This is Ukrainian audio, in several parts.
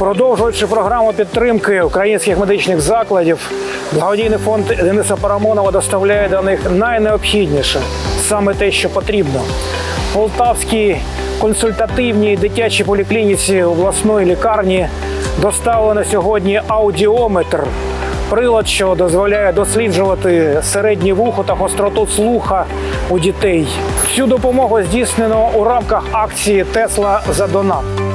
Продовжуючи програму підтримки українських медичних закладів, благодійний фонд Дениса Парамонова доставляє до них найнеобхідніше саме те, що потрібно. Полтавській консультативній дитячій поліклініці обласної лікарні доставлено сьогодні аудіометр. Прилад, що дозволяє досліджувати середнє вухо та гостроту слуха у дітей. Цю допомогу здійснено у рамках акції Тесла за донат.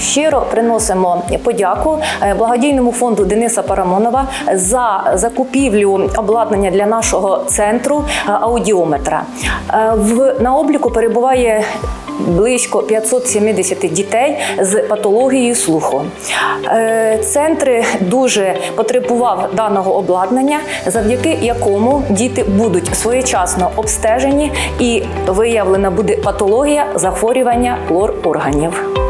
Щиро приносимо подяку е, благодійному фонду Дениса Парамонова за закупівлю обладнання для нашого центру е, аудіометра. Е, В на обліку перебуває. Близько 570 дітей з патологією слуху. Центр дуже потребував даного обладнання, завдяки якому діти будуть своєчасно обстежені і виявлена буде патологія захворювання лор органів.